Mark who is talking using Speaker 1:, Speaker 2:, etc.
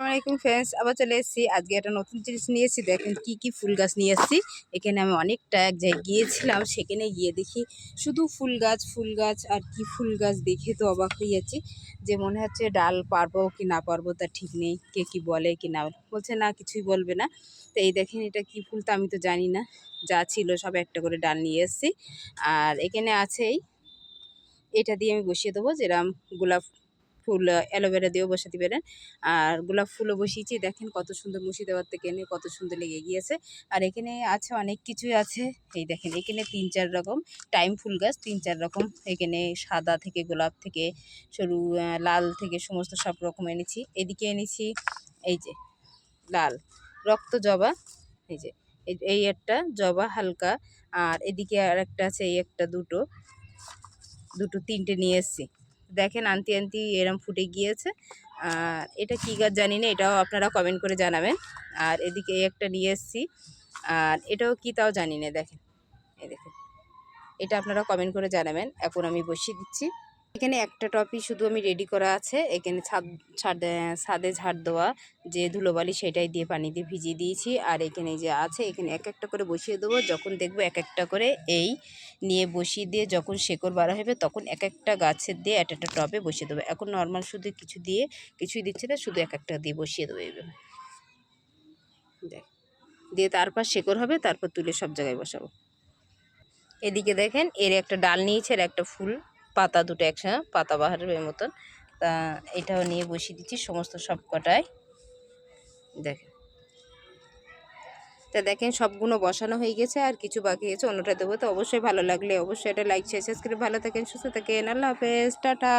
Speaker 1: আসসালামাইকুম ফ্রেন্ডস আবার চলে এসেছি। আজকে একটা নতুন জিনিস নিয়ে এসেছি। দেখেন কি কি ফুল গাছ নিয়ে এসেছি। এখানে আমি অনেকটা এক জায়গায় গিয়েছিলাম, সেখানে গিয়ে দেখি শুধু ফুল গাছ ফুল গাছ আর কি ফুল গাছ দেখে তো অবাক হয়ে যাচ্ছি যে মনে হচ্ছে ডাল পারব কি না পারব তা ঠিক নেই। কে কি বলে, কি না বলে। বলছে না, কিছুই বলবে না। তো এই দেখেন এটা কি ফুল তো আমি তো জানি না। যা ছিল সব একটা করে ডাল নিয়ে এসেছি। আর এখানে আছেই এটা দিয়ে আমি বসিয়ে দেবো যেরকম গোলাপ ফুল অ্যালোভেরা দিয়েও বসাতে পারেন। আর গোলাপ ফুলও বসিয়েছি। দেখেন কত সুন্দর মুর্শিদাবাদ থেকে এনে কত সুন্দর লেগে গিয়েছে। আর এখানে আছে অনেক কিছুই আছে। এই দেখেন, এখানে তিন, চার রকম টাইম ফুল গাছ, তিন, চার রকম। এখানে সাদা থেকে গোলাপ থেকে সরু লাল থেকে সমস্ত সব রকম এনেছি। এদিকে এনেছি এই যে লাল রক্ত জবা। এই যে, এই- একটা জবা হালকা। আর এদিকে আর একটা আছে, এই একটা দুটো। দুটো, তিনটে নিয়ে এসেছি। দেখেন আনতি আনতি এরম ফুটে গিয়েছে। আর এটা কী গাছ জানি না, এটাও আপনারা কমেন্ট করে জানাবেন। আর এদিকে এই একটা নিয়ে এসেছি। আর এটাও কী তাও জানি না, দেখেন। এই দেখেন। এটা আপনারা কমেন্ট করে জানাবেন। এখন আমি বসিয়ে দিচ্ছি। এখানে একটা টপি শুধু আমি রেডি করা আছে। এখানে ছাদ ছাদ ছাদে ঝাড় দেওয়া যে ধুলোবালি সেটাই দিয়ে পানি দিয়ে ভিজিয়ে দিয়েছি। আর এখানে যে আছে, এখানে এক একটা করে বসিয়ে দেবো। যখন দেখব এক একটা করে এই নিয়ে বসিয়ে দিয়ে যখন শেকড় বাড়া হবে, তখন এক একটা গাছের দিয়ে এক একটা টপে বসিয়ে দেবো। এখন নর্মাল শুধু কিছু দিয়ে, কিছুই দিচ্ছে না, শুধু এক একটা দিয়ে বসিয়ে দেবো এইভাবে দেখ, দিয়ে তারপর শেকড় হবে, তারপর তুলে সব জায়গায় বসাবো। এদিকে দেখেন, এর একটা ডাল নিয়েছে আর একটা ফুল। পাতা দুটো একসঙ্গে, পাতা বাহারের মতন। তা এটাও নিয়ে বসিয়ে দিচ্ছি সমস্ত সব কটায়। দেখেন। তা দেখেন, সবগুলো বসানো হয়ে গেছে, আর কিছু বাকি আছে, অন্যটা দেবো। তো অবশ্যই ভালো লাগলে অবশ্যই এটা লাইক শেয়ার সাবস্ক্রাইব ভালো থাকেন, সুস্থ থাকেন। আল্লাহ হাফেজ। টাটা।